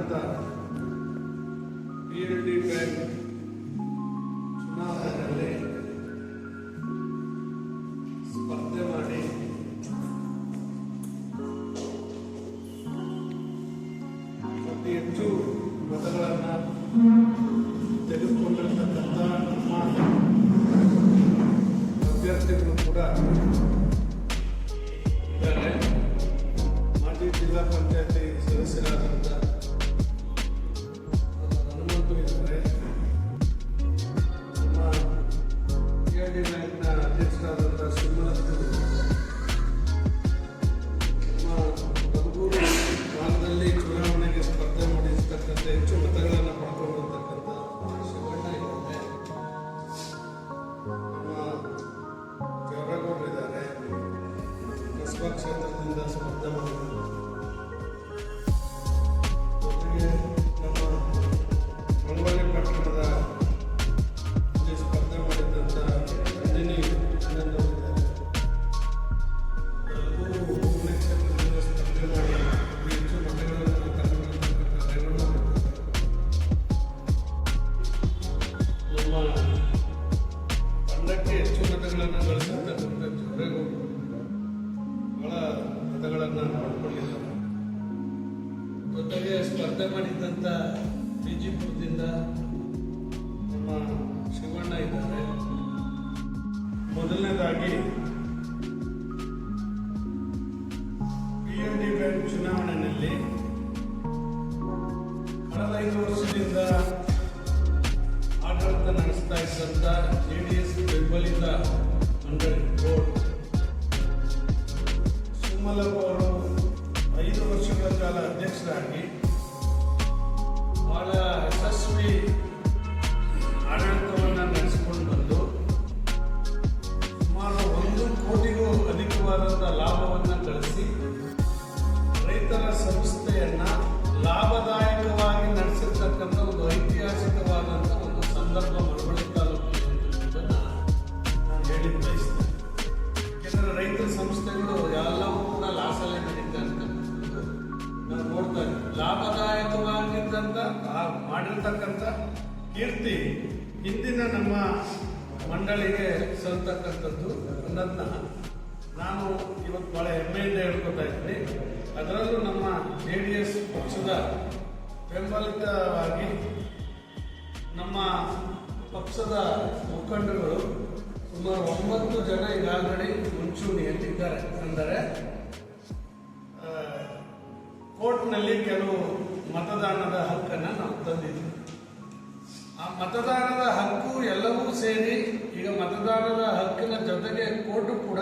ನಡೆದಂಥ P D bank ಚುನಾವಣೆಯಲ್ಲಿ ಸ್ಪರ್ಧೆ ಮಾಡಿ ಅತಿ ಹೆಚ್ಚು ಮತಗಳನ್ನು ತೆಗೆದುಕೊಂಡಿರ್ತಕ್ಕಂಥ ನಮ್ಮ ಅಭ್ಯರ್ಥಿಗಳು ಕೂಡ ಇದ್ದಾರೆ. ಮಾಜಿ ಜಿಲ್ಲಾ ಪಂಚಾಯತಿ ಸದಸ್ಯರಾದಂಥ ಮತಗಳನ್ನು ಪಡ್ಕೊಂಡಿದ್ದಾರೆ. ಜೊತೆಗೆ ಸ್ಪರ್ಧೆ ಮಾಡಿದ್ದಂಥ ಬಿಜಿಪುರದಿಂದ ನಮ್ಮ ಶಿವಣ್ಣ ಇದ್ದಾರೆ. ಮೊದಲನೇದಾಗಿ ಪಿ ಎನ್ ಡಿ ಬ್ಯಾಂಕ್ ಚುನಾವಣೆಯಲ್ಲಿ ಕಳೆದ ಐದು ವರ್ಷದಿಂದ ಆಡಳಿತ ನಡೆಸ್ತಾ ಇದ್ದಂಥ ಜೆ ಡಿ ಎಸ್ ಬೆಂಬಲಿತ ಮಂಡಳಿ ಬೋರ್ಡ್. ಸುಮಲವ್ ಅವರು ಕಾಲ ಅಧ್ಯಕ್ಷರಾಗಿ ಬಹಳ ಯಶಸ್ವಿ ಆಡಳಿತವನ್ನು ನಡೆಸಿಕೊಂಡು ಬಂದು ಸುಮಾರು ಒಂದು ಕೋಟಿಗೂ ಅಧಿಕವಾದಂಥ ಲಾಭವನ್ನು ಗಳಿಸಿ ರೈತರ ಸಂಸ್ಥೆಯನ್ನ ಲಾಭದಾಯಕವಾಗಿ ನಡೆಸಿರ್ತಕ್ಕಂಥ ಒಂದು ಐತಿಹಾಸಿಕವಾದಂಥ ಒಂದು ಸಂದರ್ಭ ಮಳವಳ್ಳಿ ತಾಲೂಕು ನಾನು ಹೇಳಿ ಬಯಸ್ತೇನೆ. ಯಾಕಂದ್ರೆ ರೈತರ ಸಂಸ್ಥೆಗಳು ಕೀರ್ತಿ ಹಿಂದಿನ ನಮ್ಮ ಮಂಡಳಿಗೆ ಸಲ್ತಕ್ಕಂಥದ್ದು ಅನ್ನೋದನ್ನ ನಾನು ಇವತ್ತು ಬಹಳ ಹೆಮ್ಮೆಯಿಂದ ಹೇಳ್ಕೊತಾ ಇದ್ದೀನಿ. ಅದರಲ್ಲೂ ನಮ್ಮ ಜೆ ಡಿ ಎಸ್ ಪಕ್ಷದ ಬೆಂಬಲಿತವಾಗಿ ನಮ್ಮ ಪಕ್ಷದ ಮುಖಂಡರು ಸುಮಾರು ಒಂಬತ್ತು ಜನ ಈಗಾಗಲೇ ಮುಂಚೂಣಿಯಲ್ಲಿ ಇದ್ದಾರೆ ಅಂದರೆ ಕೋರ್ಟ್ನಲ್ಲಿ ಕೆಲವು ಮತದಾನದ ಹಕ್ಕನ್ನು ನಾವು ತಂದಿದ್ದೀವಿ. ಮತದಾನದ ಹಕ್ಕು ಎಲ್ಲವೂ ಸೇರಿ ಈಗ ಮತದಾನದ ಹಕ್ಕಿನ ಜೊತೆಗೆ ಕೋರ್ಟು ಕೂಡ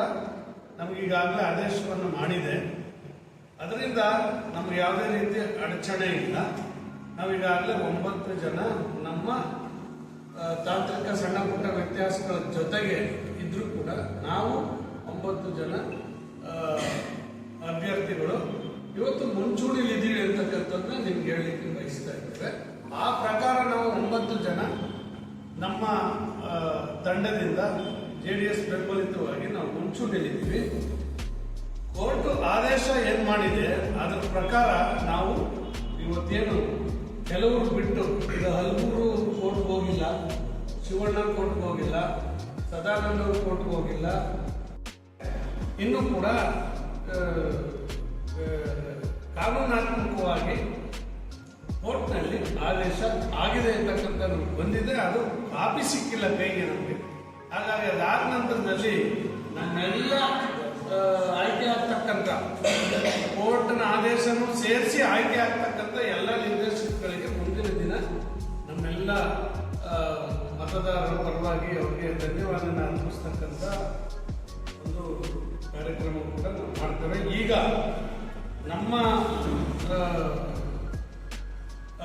ನಮಗೀಗಾಗಲೇ ಆದೇಶವನ್ನು ಮಾಡಿದೆ. ಅದರಿಂದ ನಮ್ಗೆ ಯಾವುದೇ ರೀತಿಯ ಅಡಚಣೆ ಇಲ್ಲ. ನಾವೀಗಾಗಲೇ ಒಂಬತ್ತು ಜನ ನಮ್ಮ ತಾಂತ್ರಿಕ ಸಣ್ಣ ಪುಟ್ಟ ವ್ಯತ್ಯಾಸಗಳ ಜೊತೆಗೆ ಇದ್ರೂ ಕೂಡ ನಾವು ಒಂಬತ್ತು ಜನ ಅಭ್ಯರ್ಥಿಗಳು ಇವತ್ತು ಮುಂಚೂಣಿಲಿದ್ದೀವಿ ಅಂತಕ್ಕಂಥದ್ದನ್ನ ನಿಮ್ಗೆ ಹೇಳಲಿಕ್ಕೆ ಬಯಸ್ತಾ ಇದ್ದೇವೆ. ಆ ಪ್ರಕಾರ ನಾವು ಒಂಬತ್ತು ಜನ ನಮ್ಮ ತಂಡದಿಂದ ಜೆ ಡಿ ಎಸ್ ಬೆಂಬಲಿತವಾಗಿ ನಾವು ಮುಂಚೂಣಿಲಿದ್ದೀವಿ ಕೋರ್ಟ್ ಆದೇಶ ಏನ್ ಮಾಡಿದೆ, ಅದರ ಪ್ರಕಾರ ನಾವು ಇವತ್ತೇನು ಕೆಲವರು ಬಿಟ್ಟು ಈಗ ಹಲವರು ಕೋರ್ಟ್ಗೆ ಹೋಗಿಲ್ಲ, ಶಿವಣ್ಣ ಕೋರ್ಟ್ಗೆ ಹೋಗಿಲ್ಲ ಸದಾನಂದ ಕೋರ್ಟ್ಗೆ ಹೋಗಿಲ್ಲ. ಇನ್ನೂ ಕೂಡ ಕಾನೂನಾತ್ಮಕವಾಗಿ ಕೋರ್ಟ್ನಲ್ಲಿ ಆದೇಶ ಆಗಿದೆ ಅಂತಕ್ಕಂಥದ್ದು ಬಂದಿದೆ. ಅದು ಕಾಪಿ ಸಿಕ್ಕಿಲ್ಲ ಕೈಗೆ ನಮಗೆ. ಹಾಗಾಗಿ ಅದಾದ ನಂತರದಲ್ಲಿ ನನ್ನೆಲ್ಲ ಆಯ್ಕೆ ಆಗ್ತಕ್ಕಂಥ ಕೋರ್ಟ್ನ ಆದೇಶನೂ ಸೇರಿಸಿ ಆಯ್ಕೆ ಆಗ್ತಕ್ಕಂಥ ಎಲ್ಲ ನಿರ್ದೇಶಕಗಳಿಗೆ ಮುಂದಿನ ದಿನ ನಮ್ಮೆಲ್ಲ ಮತದಾರರ ಪರವಾಗಿ ಅವರಿಗೆ ಧನ್ಯವಾದನ ಅರ್ಪಿಸ್ತಕ್ಕಂಥ ಒಂದು ಕಾರ್ಯಕ್ರಮ ಕೂಡ ನಾವು ಮಾಡ್ತೇವೆ. ಈಗ ನಮ್ಮ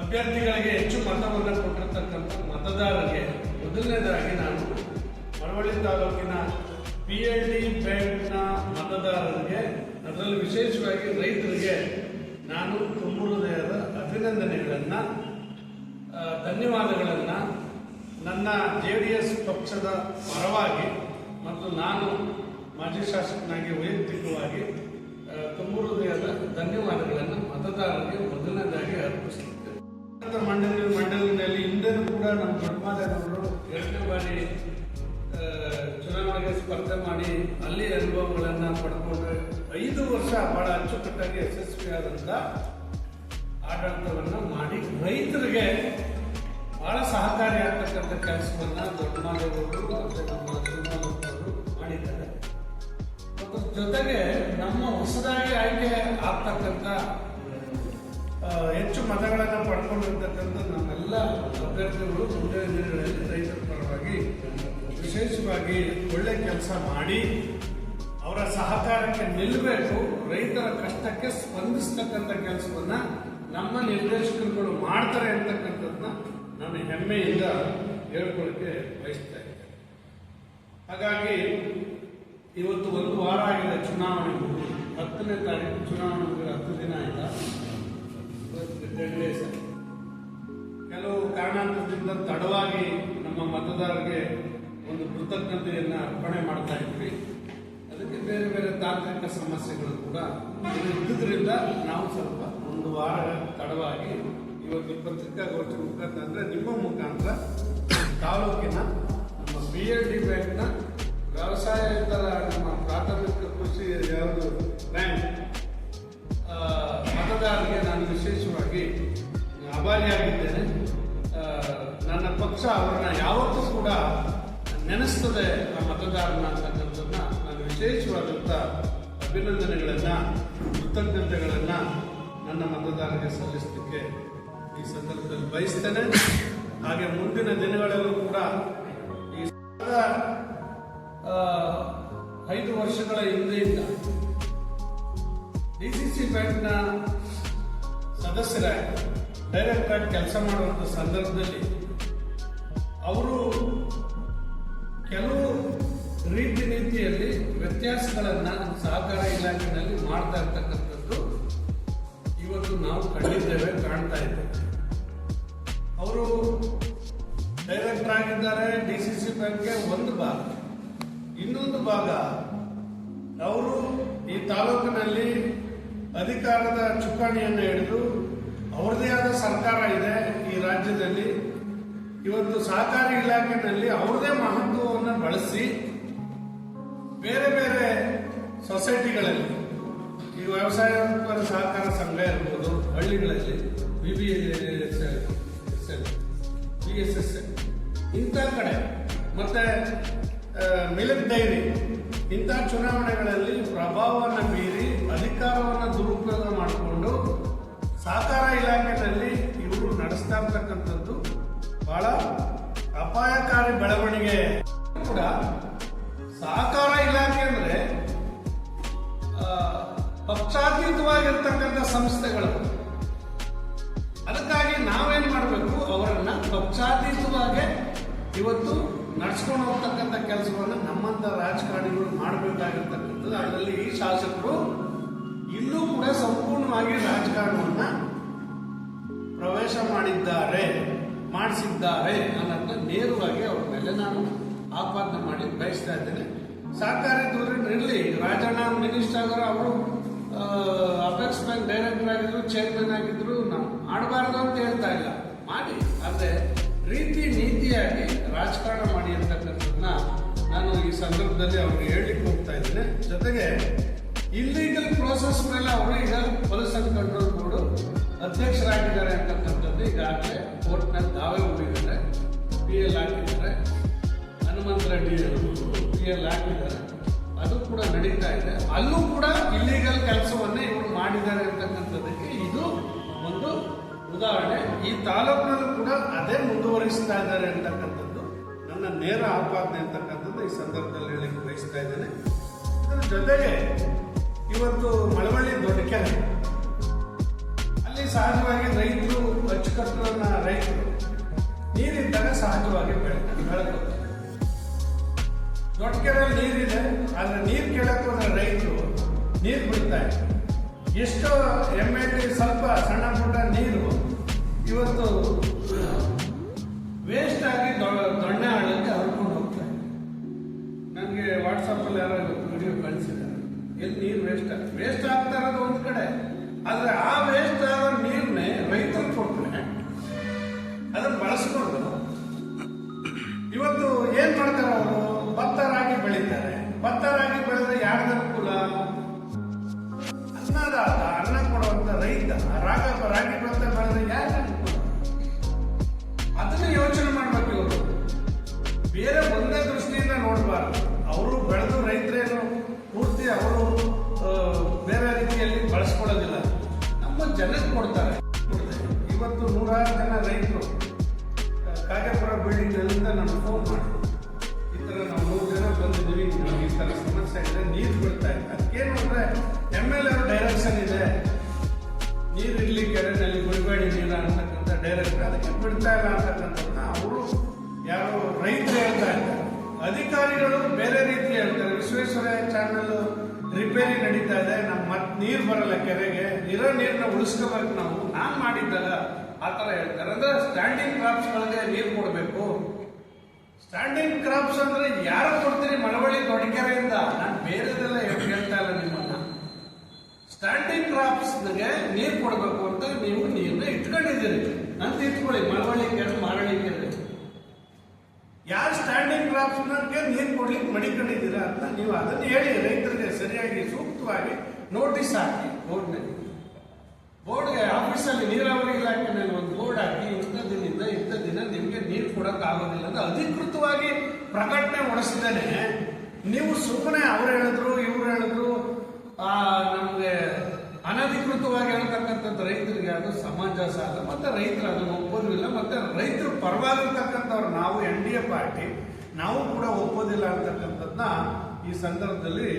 ಅಭ್ಯರ್ಥಿಗಳಿಗೆ ಹೆಚ್ಚು ಮತವನ್ನು ಕೊಟ್ಟಿರ್ತಕ್ಕಂಥ ಮತದಾರರಿಗೆ ಮೊದಲನೇದಾಗಿ ನಾನು ಮಳವಳ್ಳಿ ತಾಲೂಕಿನ ಪಿ ಎಲ್ ಡಿ ಬ್ಯಾಂಕ್ನ ಮತದಾರರಿಗೆ, ಅದರಲ್ಲಿ ವಿಶೇಷವಾಗಿ ರೈತರಿಗೆ ನಾನು ತುಂಬ ಅಭಿನಂದನೆಗಳನ್ನು ಧನ್ಯವಾದಗಳನ್ನು ನನ್ನ ಜೆ ಡಿ ಎಸ್ ಪಕ್ಷದ ಪರವಾಗಿ ಮತ್ತು ನಾನು ಮಾಜಿ ಶಾಸಕನಾಗಿ ವೈಯಕ್ತಿಕವಾಗಿ ತುಂಬ ಧನ್ಯವಾದಗಳನ್ನು ಮತದಾರರಿಗೆ ಮೊದಲನೇದಾಗಿ ಅರ್ಪಿಸುತ್ತೇನೆ ಆಡಳಿತ ಮಂಡಳಿ ಮಂಡಲದಲ್ಲಿ ಹಿಂದೆನೂ ಕೂಡ ನಮ್ಮ ದೊಡ್ಡಮಾದೇವರು ಎರಡನೇ ಬಾರಿ ಚುನಾವಣೆಗೆ ಸ್ಪರ್ಧೆ ಮಾಡಿ ಅಲ್ಲಿ ಅನುಭವಗಳನ್ನು ಪಡ್ಕೊಂಡು ಐದು ವರ್ಷ ಬಹಳ ಅಚ್ಚುಕಟ್ಟಾಗಿ ಯಶಸ್ವಿಯಾದಂಥ ಆಡಳಿತವನ್ನು ಮಾಡಿ ರೈತರಿಗೆ ಬಹಳ ಸಹಕಾರಿ ಆಗ್ತಕ್ಕಂಥ ಕೆಲಸವನ್ನ ದೊಡ್ಡಮಾದೇವರು ಮತ್ತು ನಮ್ಮ ಮಾಡಿದ್ದಾರೆ. ಮತ್ತು ಜೊತೆಗೆ ನಮ್ಮ ಹೊಸದಾಗಿ ಆಯ್ಕೆ ಆಗ್ತಕ್ಕಂಥ ಹೆಚ್ಚು ಮತಗಳನ್ನು ಪಡ್ಕೊಂಡಿರ್ತಕ್ಕಂಥ ನಮ್ಮೆಲ್ಲ ಅಭ್ಯರ್ಥಿಗಳು ಮುಂದಿನ ದಿನಗಳಲ್ಲಿ ರೈತರ ಪರವಾಗಿ ವಿಶೇಷವಾಗಿ ಒಳ್ಳೆ ಕೆಲಸ ಮಾಡಿ ಅವರ ಸಹಕಾರಕ್ಕೆ ನಿಲ್ಲಬೇಕು ರೈತರ ಕಷ್ಟಕ್ಕೆ ಸ್ಪಂದಿಸ್ತಕ್ಕಂಥ ಕೆಲಸವನ್ನ ನಮ್ಮ ನಿರ್ದೇಶಕರುಗಳು ಮಾಡ್ತಾರೆ ಅಂತಕ್ಕಂಥದ್ದನ್ನ ನಾನು ಹೆಮ್ಮೆಯಿಂದ ಹೇಳ್ಕೊಳ್ಳಿಕ್ಕೆ ಬಯಸ್ತಾ ಹಾಗಾಗಿ ಇವತ್ತು ಒಂದು ವಾರ ಆಗಿದೆ ಚುನಾವಣೆ. ಹತ್ತನೇ ತಾರೀಕು, ಚುನಾವಣೆ ಹತ್ತು ದಿನ ಡೇಸ್ ಕೆಲವು ಕಾರಣಾಂತರದಿಂದ ತಡವಾಗಿ ನಮ್ಮ ಮತದಾರರಿಗೆ ಒಂದು ಕೃತಜ್ಞತೆಯನ್ನು ಅರ್ಪಣೆ ಮಾಡ್ತಾ ಇದ್ವಿ. ಅದಕ್ಕೆ ಬೇರೆ ಬೇರೆ ತಾಂತ್ರಿಕ ಸಮಸ್ಯೆಗಳು ಕೂಡ ಇದ್ದುದರಿಂದ ನಾವು ಸ್ವಲ್ಪ ಒಂದು ವಾರ ತಡವಾಗಿ ಇವತ್ತು ಪತ್ರಿಕಾಗೋಷ್ಠಿ ಮುಖಾಂತರ ಅಂದರೆ ನಿಮ್ಮ ಮುಖಾಂತರ ತಾಲೂಕಿನ ನಮ್ಮ ಬಿ ಎಲ್ ಡಿ ಬ್ಯಾಂಕ್ನ ವ್ಯವಸಾಯೇತರ ನಮ್ಮ ಪ್ರಾಥಮಿಕ ಕೃಷಿ ಯಾವುದು ಆಭಾರಿಯಾಗಿದ್ದೇನೆ ಆ, ನನ್ನ ಪಕ್ಷ ಅವರನ್ನ ಯಾವತ್ತೂ ಕೂಡ ನೆನೆಸ್ತದೆ ಆ ಮತದಾರನ ಅಂತಕ್ಕಂಥದ್ದನ್ನ ನಾನು ವಿಶೇಷವಾದಂಥ ಅಭಿನಂದನೆಗಳನ್ನ ಕೃತಜ್ಞತೆಗಳನ್ನ ನನ್ನ ಮತದಾರರಿಗೆ ಸಲ್ಲಿಸಲಿಕ್ಕೆ ಈ ಸಂದರ್ಭದಲ್ಲಿ ಬಯಸ್ತೇನೆ. ಹಾಗೆ ಮುಂದಿನ ದಿನಗಳಲ್ಲೂ ಕೂಡ ಈ ಐದು ವರ್ಷಗಳ ಹಿಂದೆಯಿಂದ ಡಿಸಿಸಿ ಬ್ಯಾಂಕ್ನ ಸದಸ್ಯರಾಗಿ ಡೈರೆಕ್ಟ್ ಆಗಿ ಕೆಲಸ ಮಾಡುವಂಥ ಸಂದರ್ಭದಲ್ಲಿ ಅವರು ಕೆಲವು ರೀತಿ ನೀತಿಯಲ್ಲಿ ವ್ಯತ್ಯಾಸಗಳನ್ನು ಸಹಕಾರ ಇಲಾಖೆಯಲ್ಲಿ ಮಾಡ್ತಾ ಇರ್ತಕ್ಕಂಥದ್ದು ಇವತ್ತು ನಾವು ಕಂಡಿದ್ದೇವೆ, ಕಾಣ್ತಾ ಇದ್ದೇವೆ ಅವರು ಡೈರೆಕ್ಟರ್ ಆಗಿದ್ದಾರೆ, ಡಿ ಸಿ ಸಿ ಬ್ಯಾಂಕ್ಗೆ ಒಂದು ಭಾಗ. ಇನ್ನೊಂದು ಭಾಗ, ಅವರು ಈ ತಾಲೂಕಿನಲ್ಲಿ ಅಧಿಕಾರದ ಚುಕ್ಕಾಣಿಯನ್ನು ಹಿಡಿದು ಅವ್ರದೇ ಆದ ಸರ್ಕಾರ ಇದೆ ಈ ರಾಜ್ಯದಲ್ಲಿ. ಇವತ್ತು ಸಹಕಾರಿ ಇಲಾಖೆಯಲ್ಲಿ ಅವ್ರದೇ ಮಹತ್ವವನ್ನು ಬಳಸಿ ಬೇರೆ ಬೇರೆ ಸೊಸೈಟಿಗಳಲ್ಲಿ, ಈ ವ್ಯವಸಾಯ ಸಹಕಾರ ಸಂಘ ಇರ್ಬೋದು, ಹಳ್ಳಿಗಳಲ್ಲಿ B B S L B S S L ಇಂಥ ಕಡೆ, ಮತ್ತೆ ಮಿಲಕ್ ಡೈರಿ, ಇಂಥ ಚುನಾವಣೆಗಳಲ್ಲಿ ಪ್ರಭಾವವನ್ನು ಮೀರಿ ಅಧಿಕಾರವನ್ನು ದುರುಪಯೋಗ ಮಾಡಿಕೊಂಡು ಸಹಕಾರ ಇಲಾಖೆಯಲ್ಲಿ ಇವರು ನಡೆಸ್ತಾ ಇರ್ತಕ್ಕಂಥದ್ದು ಬಹಳ ಅಪಾಯಕಾರಿ ಬೆಳವಣಿಗೆ. ಕೂಡ ಸಹಕಾರ ಇಲಾಖೆ ಅಂದ್ರೆ ಪಕ್ಷಾತೀತವಾಗಿರ್ತಕ್ಕಂಥ ಸಂಸ್ಥೆಗಳು. ಅದಕ್ಕಾಗಿ ನಾವೇನ್ ಮಾಡಬೇಕು? ಅವರನ್ನ ಪಕ್ಷಾತೀತವಾಗಿ ಇವತ್ತು ನಡ್ಸ್ಕೊಂಡು ಹೋಗ್ತಕ್ಕಂಥ ಕೆಲಸವನ್ನು ನಮ್ಮಂತ ರಾಜಕಾರಣಿಗಳು ಮಾಡಬೇಕಾಗಿರ್ತಕ್ಕಂಥದ್ದು. ಅದರಲ್ಲಿ ಈ ಶಾಸಕರು ಇಲ್ಲೂ ಕೂಡ ಸಂಪೂರ್ಣವಾಗಿ ರಾಜಕಾರಣವನ್ನ ಪ್ರವೇಶ ಮಾಡಿದ್ದಾರೆ, ಮಾಡಿಸಿದ್ದಾರೆ ಅನ್ನೋದನ್ನ ನೇರವಾಗಿ ಅವ್ರ ಮೇಲೆ ನಾನು ಆಪಾದನೆ ಮಾಡಿ ಬಯಸ್ತಾ ಇದ್ದೇನೆ. ಸಹಕಾರಿ ಇರಲಿ, ರಾಜಣ್ಣ ಮಿನಿಸ್ಟರ್ ಆಗೋರು ಅವರು ಅಪೆಕ್ಸ್ ಬ್ಯಾಂಕ್ ಡೈರೆಕ್ಟರ್ ಆಗಿದ್ರು, ಚೇರ್ಮನ್ ಆಗಿದ್ರು, ನಾವು ಮಾಡಬಾರ್ದು ಅಂತ ಹೇಳ್ತಾ ಇಲ್ಲ. ಮಾಡಿ. ಆದರೆ ರೀತಿ ನೀತಿಯಾಗಿ ರಾಜಕಾರಣ ಮಾಡಿ ಅಂತಕ್ಕಂಥದ್ದನ್ನ ನಾನು ಈ ಸಂದರ್ಭದಲ್ಲಿ ಅವ್ರಿಗೆ ಹೇಳಲಿಕ್ಕೆ ಹೋಗ್ತಾ ಇದ್ದೇನೆ. ಜೊತೆಗೆ ಇಲ್ಲೀಗಲ್ ಪ್ರೋಸೆಸ್ ಮೇಲೆ ಅವರು ಈಗ ಪೊಲ್ಯೂಷನ್ ಕಂಟ್ರೋಲ್ ಬೋರ್ಡು ಅಧ್ಯಕ್ಷರಾಗಿದ್ದಾರೆ ಅಂತಕ್ಕಂಥದ್ದು ಈಗಾಗಲೇ ಕೋರ್ಟ್ನಲ್ಲಿ ದಾವೆ ಹೋಗಿದ್ದಾರೆ ಪಿ ಎಲ್ ಹಾಕಿದ್ದಾರೆ. ಹನುಮಂತ ರೆಡ್ಡಿ ಪಿ ಎಲ್ ಹಾಕಿದ್ದಾರೆ. ಅದು ಕೂಡ ನಡೀತಾ ಇದೆ. ಅಲ್ಲೂ ಕೂಡ ಇಲ್ಲಿಗಲ್ ಕೆಲಸವನ್ನೇ ಇವರು ಮಾಡಿದ್ದಾರೆ ಅಂತಕ್ಕಂಥದ್ದಕ್ಕೆ ಇದು ಒಂದು ಉದಾಹರಣೆ. ಈ ತಾಲೂಕಿನಲ್ಲೂ ಕೂಡ ಅದೇ ಮುಂದುವರಿಸ್ತಾ ಇದ್ದಾರೆ ಅಂತಕ್ಕಂಥದ್ದು. ನನ್ನ ನೇರ ಆಪಾದನೆ ಅಂತಕ್ಕಂಥದ್ದು ಈ ಸಂದರ್ಭದಲ್ಲಿ ಹೇಳಲಿಕ್ಕೆ ಬಯಸ್ತಾ ಇದ್ದೇನೆ. ಇದರ ಜೊತೆಗೆ ಇವತ್ತು ಮಳವಳ್ಳಿ ದೊಡ್ಡಕೆರೆ ಅಲ್ಲಿ ಸಹಜವಾಗಿ ರೈತರು ಅಚ್ಚುಕಟ್ಟುವನ್ನ ರೈತರು ನೀರಿದ್ದಾಗ ಸಹಜವಾಗಿ ಬೆಳೆ ಬೆಳಕು ದೊಡ್ಡ ಕೆರೆಯಲ್ಲಿ ನೀರಿದೆ, ಆದ್ರೆ ನೀರು ಕೇಳಕ್ ಹೋದ್ರೆ ರೈತರು ನೀರು ಬಿಡ್ತಾರೆ ಎಷ್ಟೋ ಎಂ ಎಲ್ ಸ್ವಲ್ಪ ಸಣ್ಣ ಪುಟ್ಟ ನೀರು ಇವತ್ತು ವೇಸ್ಟ್ ಆಗಿ ದೊಣ್ಣೆ ಹಳ್ಳಕ್ಕೆ ಹರ್ಕೊಂಡು ಹೋಗ್ತಾರೆ ನನಗೆ ವಾಟ್ಸಪ್ಪಲ್ಲಿ ಯಾರೋ ವಿಡಿಯೋ ಕಳಿಸಿದ್ದಾರೆ ಎಲ್ಲಿ ನೀರು ವೇಸ್ಟ್ ಆಗ್ತದೆ. ವೇಸ್ಟ್ ಆಗ್ತಾ ಇರೋದು ಒಂದು ಕಡೆ. ಆದ್ರೆ ಆ ವೇಸ್ಟ್ ಆಗೋ ನೀರನ್ನೇ ರೈತರು ಬಿಡ್ತಾ ಇಲ್ಲ ಅಂತಕ್ಕಂಥದ್ದನ್ನ ಅವರು ಯಾರು ರೈತರು ಹೇಳ್ತಾ ಇದ್ದಾರೆ. ಅಧಿಕಾರಿಗಳು ಬೇರೆ ರೀತಿ ಹೇಳ್ತಾರೆ. ವಿಶ್ವೇಶ್ವರಯ್ಯ ಚಾನಲ್ ರಿಪೇರಿ ನಡೀತಾ ಇದೆ. ನಮ್ಮ ಮತ್ತೆ ನೀರು ಬರಲ್ಲ ಕೆರೆಗೆ. ಇರೋ ನೀರನ್ನ ಉಳಿಸ್ಕೋಬೇಕು ನಾವು. ನಾನು ಮಾಡಿದ್ದಲ್ಲ. ಆ ಥರ ಹೇಳ್ತಾರೆ. ಅಂದ್ರೆ ಸ್ಟ್ಯಾಂಡಿಂಗ್ ಕ್ರಾಪ್ಸ್ಗಳಿಗೆ ನೀರು ಕೊಡಬೇಕು. ಸ್ಟ್ಯಾಂಡಿಂಗ್ ಕ್ರಾಪ್ಸ್ ಅಂದ್ರೆ ಯಾರು ಕೊಡ್ತೀರಿ ಮಳವಳ್ಳಿ ದೊಡ್ಡ ಕೆರೆಯಿಂದ? ನಾನು ಬೇರೆದೆಲ್ಲ ಹೇಳ್ತಾ ಇಲ್ಲ ನಿಮ್ಮನ್ನ ಸ್ಟ್ಯಾಂಡಿಂಗ್ ಕ್ರಾಪ್ಸ್ಗೆ ನೀರು ಕೊಡಬೇಕು ಅಂತ ನೀವು ನೀರನ್ನ ಇಟ್ಕೊಂಡಿದ್ದೀರಿ. ಅಂತ ಇಟ್ಕೊಳ್ಳಿ ಮಳವಳ್ಳಿ ಕೆರೆ ಮಾರಳ್ಳಿ ಯಾರು ಸ್ಟ್ಯಾಂಡಿಂಗ್ ಕ್ರಾಪ್ಸ್ಗೆ ನೀರು ಕೊಡ್ಲಿಕ್ಕೆ ಮಡಿಕೊಂಡಿದ್ದೀರಾ ಅಂತ ನೀವು ಅದನ್ನ ಹೇಳಿ, ರೈತರಿಗೆ ಸರಿಯಾಗಿ, ಸೂಕ್ತವಾಗಿ ನೋಟಿಸ್ ಹಾಕಿ ಬೋರ್ಡ್ನಲ್ಲಿ ಬೋರ್ಡ್ಗೆ ಆಫೀಸಲ್ಲಿ ನೀರಾವರಿ ಇಲಾಖೆನಲ್ಲಿ ಒಂದು ಬೋರ್ಡ್ ಹಾಕಿ, ಇಂಥ ದಿನದಿಂದ ಇಂಥ ದಿನ ನಿಮಗೆ ನೀರು ಕೊಡೋಕ್ಕಾಗೋದಿಲ್ಲ ಅಂತ ಅಧಿಕೃತವಾಗಿ ಪ್ರಕಟಣೆ ಹೊಡಿಸಿದ್ದೇನೆ. ನೀವು ಸುಮ್ಮನೆ ಅವ್ರು ಹೇಳಿದ್ರು, ಇವ್ರು ಹೇಳಿದ್ರು ನಮ್ಗೆ ಅನಧಿಕೃತವಾಗಿ ಹೇಳ್ತಕ್ಕಂಥದ್ದು ರೈತರಿಗೆ ಅದು ಸಮಂಜಸ ಅಲ್ಲ ಮತ್ತೆ ರೈತರು ಅದನ್ನು ಒಪ್ಪೋದಿಲ್ಲ, ಮತ್ತೆ ರೈತರು ಪರವಾಗಿರ್ತಕ್ಕಂಥವ್ರು ನಾವು ಎನ್ ಡಿ ಎ ಪಾರ್ಟಿ, ನಾವು ಕೂಡ ಒಪ್ಪೋದಿಲ್ಲ ಅಂತಕ್ಕಂಥದ್ದನ್ನ ಈ ಸಂದರ್ಭದಲ್ಲಿ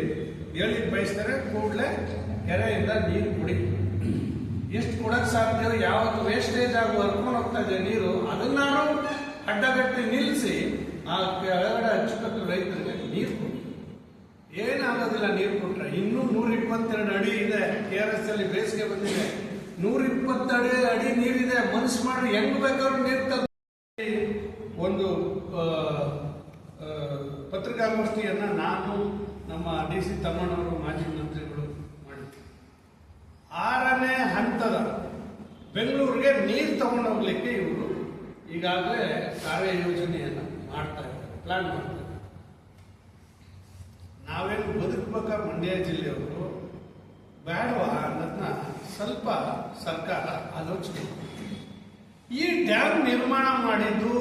ಹೇಳಿ ಬಯಸ್ತಾರೆ. ಕೂಡಲೇ ಕೆರೆಯಿಂದ ನೀರು ಕುಡಿ. ಎಷ್ಟು ಕೊಡಕ್ ಸಾಧ್ಯ? ಯಾವತ್ತು ವೇಸ್ಟೇಜ್ ಆಗಿ ಹರ್ಕೊಂಡು ಹೋಗ್ತಾ ಇದೆ ನೀರು ಅದನ್ನಾರು ಅಡ್ಡಗಟ್ಟಿ ನಿಲ್ಲಿಸಿ ಆ ಕೆಳಗಡೆ ಅಚ್ಚುಕಟ್ಟು ರೈತರಿಗೆ ನೀರು ಕೊಡಿ. ಏನಾಗೋದಿಲ್ಲ ನೀರು ಕೊಟ್ರೆ. ಇನ್ನೂ ನೂರ ಇದೆ ಕೆ ಆರ್ ಎಸ್ ಅಲ್ಲಿ ಬೇಸಿಗೆ ಬಂದಿದೆ. ನೂರ ಇಪ್ಪತ್ತಡಿ ಅಡಿ ನೀರಿದೆ. ಮನಸ್ಸು ಮಾಡಿ ಹೆಂಗ್ ಬೇಕಾದ್ರೂ ನೀರು ತಂದು ಒಂದು ಪತ್ರಿಕಾಗೋಷ್ಠಿಯನ್ನ ನಾನು ನಮ್ಮ ಡಿ ಸಿ ತಮ್ಮಣ್ಣವರು ಮಾಜಿ ಮಂತ್ರಿಗಳು ಮಾಡಿದ್ರು ಆರನೇ ಹಂತದ ಬೆಂಗಳೂರಿಗೆ ನೀರು ತಗೊಂಡೋಗ್ಲಿಕ್ಕೆ ಇವರು ಈಗಾಗಲೇ ಕಾರ್ಯಯೋಜನೆಯನ್ನು ಮಾಡ್ತಾ ಇದ್ದಾರೆ ಪ್ಲಾನ್ ಮಾಡ್ತಾ ಇದ್ದಾರೆ. ನಾವೇನು ಬದುಕಬೇಕಾ ಮಂಡ್ಯ ಜಿಲ್ಲೆಯವರು? ಬೇಡವಾ ಅನ್ನೋದನ್ನ ಸ್ವಲ್ಪ ಸರ್ಕಾರ ಆಲೋಚನೆ ಈ ಡ್ಯಾಮ್ ನಿರ್ಮಾಣ ಮಾಡಿದ್ದು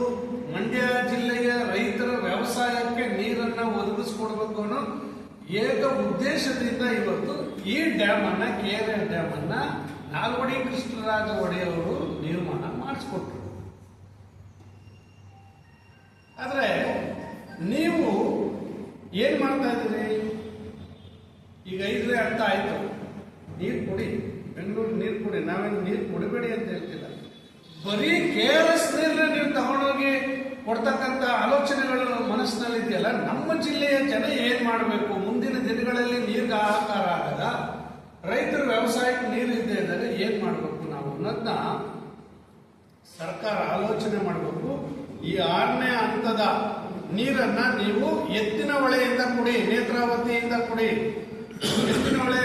ಮಂಡ್ಯ ಜಿಲ್ಲೆಯ ರೈತರ ವ್ಯವಸಾಯಕ್ಕೆ ನೀರನ್ನ ಒದಗಿಸ್ಕೊಡ್ಬೇಕು ಅನ್ನೋ ಏಕ ಉದ್ದೇಶದಿಂದ ಇವತ್ತು ಈ ಡ್ಯಾಮ್ ಅನ್ನ ಕೆ ಆರ್ ಎಸ್ ಡ್ಯಾಮ್ ಅನ್ನ ನಾಲ್ವಡಿ ಕೃಷ್ಣರಾಜ ಒಡೆಯವರು ನಿರ್ಮಾಣ ಮಾಡಿಸ್ಕೊಟ್ರು. ಆದ್ರೆ ನೀವು ಏನ್ ಮಾಡ್ತಾ ಇದ್ದೀರಿ? ಈಗ ಐದನೇ ಅರ್ಥ ಆಯ್ತು. ನೀರು ಕುಡಿ. ಬೆಂಗಳೂರು ನೀರು ಕುಡಿ. ನಾವೇನು ನೀರು ಕುಡಿಬೇಡಿ ಅಂತ ಹೇಳ್ತಿಲ್ಲ. ಬರೀ ಕೆ ಆರ್ ಎಸ್ ನೀರನ್ನ ನೀವು ತಗೊಂಡೋಗಿ ಕೊಡ್ತಕ್ಕಂಥ ಆಲೋಚನೆಗಳು ಮನಸ್ಸಿನಲ್ಲಿ ಇದೆಯಲ್ಲ, ನಮ್ಮ ಜಿಲ್ಲೆಯ ಜನ ಏನ್ ಮಾಡಬೇಕು? ಮುಂದಿನ ದಿನಗಳಲ್ಲಿ ನೀರಿಗೆ ಆಹಾಕಾರ ಆಗದ? ರೈತರ ವ್ಯವಸಾಯಕ್ಕೆ ನೀರು ಇದ್ದೇ ಇದ್ದರೆ ಏನ್ ಮಾಡಬೇಕು ನಾವು? ಅನ್ನೋದನ್ನ ಸರ್ಕಾರ ಆಲೋಚನೆ ಮಾಡಬೇಕು. ಈ ಆರನೇ ಹಂತದ ನೀರನ್ನ ನೀವು ಎತ್ತಿನ ಹೊಳೆಯಿಂದ ಕುಡಿ, ನೇತ್ರಾವತಿಯಿಂದ ಕುಡಿ. ಎತ್ತಿನ ಹೊಳೆ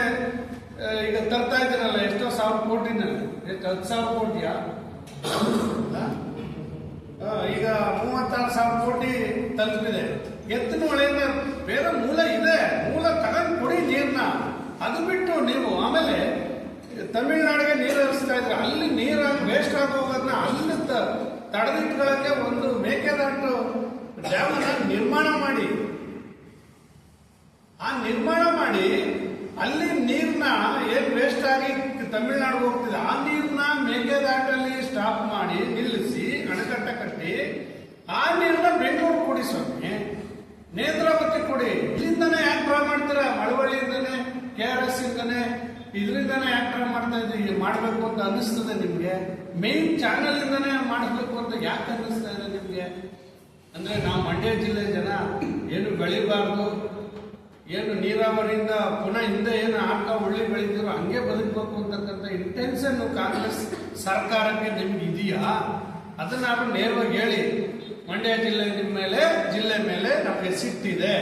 ಈಗ ತರ್ತಾ ಇದ್ದೀನಲ್ಲ, ಎಷ್ಟೋ ಸಾವಿರ ಕೋಟಿ ಎಷ್ಟು, ಹತ್ತು ಸಾವಿರ ಕೋಟಿಯಾ? ಈಗ ಮೂವತ್ತಾರು ಸಾವಿರ ಕೋಟಿ ತಲುಪಿದೆ. ಎತ್ತಿನ ಹೊಳೆಯಿಂದ ಬೇರೆ ಮೂಲ ಇದೆ. ಮೂಲ ತಗೊಂಡು ಕೊಡಿ ನೀರನ್ನ ಅದು ಬಿಟ್ಟು ನೀವು ಆಮೇಲೆ ತಮಿಳ್ನಾಡಿಗೆ ನೀರು ಹರಿಸ್ತಾ ಇದ್ರೆ ಅಲ್ಲಿ ನೀರಾಗಿ ವೇಸ್ಟ್ ಆಗೋಗೋದನ್ನ ಅಲ್ಲಿ ತಡೆದಿಟ್ಕೊಳ್ಳಕ್ಕೆ ಒಂದು ಮೇಕೆದಾಟು ಡ್ಯಾಮ್ ನಿರ್ಮಾಣ ಮಾಡಿ. ಆ ನಿರ್ಮಾಣ ಮಾಡಿ ಅಲ್ಲಿ ನೀರನ್ನ ಏನ್ ವೇಸ್ಟ್ ಆಗಿ ತಮಿಳ್ನಾಡು ಹೋಗ್ತಿದೆ, ಆ ನೀರನ್ನ ಮೇಕೆದಾಟಲ್ಲಿ ಸ್ಟಾಪ್ ಮಾಡಿ ನಿಲ್ಲಿಸಿ ಅಣೆಕಟ್ಟ ಕಟ್ಟಿ, ಆ ನೀರನ್ನ ಬೆಂಗಳೂರು ಕೊಡಿ ಸ್ವಾಮಿ. ನೇತ್ರಾವತಿ ಕೊಡಿ. ಇಲ್ಲಿಂದಾನೇ ಯಾಕೆ ಡ್ರಾ ಮಾಡ್ತೀರಾ? ಮಳವಳ್ಳಿಯಿಂದಾನೆ, ಕೆ ಆರ್ ಎಸ್ ಇಂದಾನೆ ಇದರಿಂದಾನೇ ಯಾಕೆ ಡ್ರಾ ಮಾಡ್ತಾ ಇದ್ದೀವಿ ಮಾಡಬೇಕು ಅಂತ ಅನ್ನಿಸ್ತದೆ ನಿಮಗೆ? ಮೇನ್ ಚಾನಲ್ ಇಂದಾನೆ ಮಾಡಬೇಕು ಅಂತ ಯಾಕೆ ಅನ್ನಿಸ್ತಾ ಇದೆ ನಿಮಗೆ? ಅಂದ್ರೆ ನಾವು ಮಂಡ್ಯ ಜಿಲ್ಲೆ ಜನ ಏನು ಬೆಳಿಬಾರ್ದು ಏನು ನೀರಾವರಿಯಿಂದ ಪುನಃ ಹಿಂದೆ ಏನು ಆಗ್ತಾ ಒಳ್ಳೆ ಬೆಳಿತೀರೋ ಹಂಗೆ ಬದುಕಬೇಕು ಅಂತಕ್ಕಂಥ ಇಂಟೆನ್ಷನ್ ಕಾಂಗ್ರೆಸ್ ಸರ್ಕಾರಕ್ಕೆ ನಿಮ್ಗೆ ಇದೆಯಾ? ಅದನ್ನ ಅವರು ನೇರವಾಗಿ ಹೇಳಿ. ಮಂಡ್ಯ ಜಿಲ್ಲೆ ನಿಮ್ಮ ಮೇಲೆ, ಜಿಲ್ಲೆ ಮೇಲೆ ನಮಗೆ ಸಿಟ್ಟಿದೆ.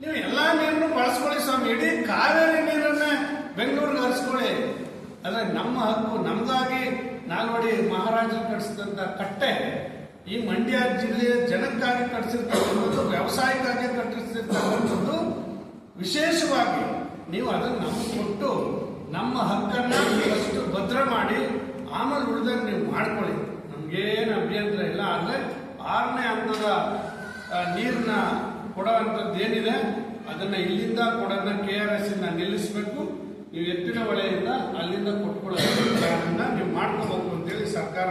ನೀವು ಎಲ್ಲಾ ನೀರನ್ನು ಬಳಸ್ಕೊಳ್ಳಿ ಸ್ವಾಮಿ. ಇಡೀ ಕಾವೇರಿ ನೀರನ್ನ ಬೆಂಗಳೂರಿಗೆ ಹರಿಸ್ಕೊಳ್ಳಿ. ಅಂದ್ರೆ ನಮ್ಮ ಹಕ್ಕು, ನಮ್ದಾಗಿ ನಾಲ್ವಡಿ ಮಹಾರಾಜರು ಕಟ್ಟಿಸಿದಂತ ಕಟ್ಟೆ ಈ ಮಂಡ್ಯ ಜಿಲ್ಲೆಯ ಜನಕ್ಕಾಗಿ ಕಟ್ಟಿಸಿರ್ತಕ್ಕಂಥದ್ದು ವ್ಯವಸಾಯಕ್ಕಾಗಿ ಕಟ್ಟಿಸಿರ್ತಕ್ಕಂಥದ್ದು ವಿಶೇಷವಾಗಿ ನೀವು ಅದನ್ನು ನಮಗೆ ಕೊಟ್ಟು ನಮ್ಮ ಹಕ್ಕನ್ನ ಅಷ್ಟು ಭದ್ರ ಮಾಡಿ ಆಮೇಲೆ ಉಳಿದಂಗೆ ನೀವು ಮಾಡ್ಕೊಳ್ಳಿ. ನಮಗೇನು ಅಭ್ಯಂತರ ಇಲ್ಲ. ಆದರೆ ಆರನೇ ಹಂತದ ನೀರನ್ನ ಕೊಡೋವಂಥದ್ದು ಏನಿದೆ, ಅದನ್ನು ಇಲ್ಲಿಂದ ಕೊಡೋದನ್ನ ಕೆ ಆರ್ ಎಸ್ ಇಂದ ನಿಲ್ಲಿಸಬೇಕು. ನೀವು ಎತ್ತಿನ ವಲಯದಿಂದ ಅಲ್ಲಿಂದ ಕೊಟ್ಕೊಳ್ಳೋ ನೀವು ಮಾಡ್ಕೋಬೇಕು ಅಂತೇಳಿ ಸರ್ಕಾರ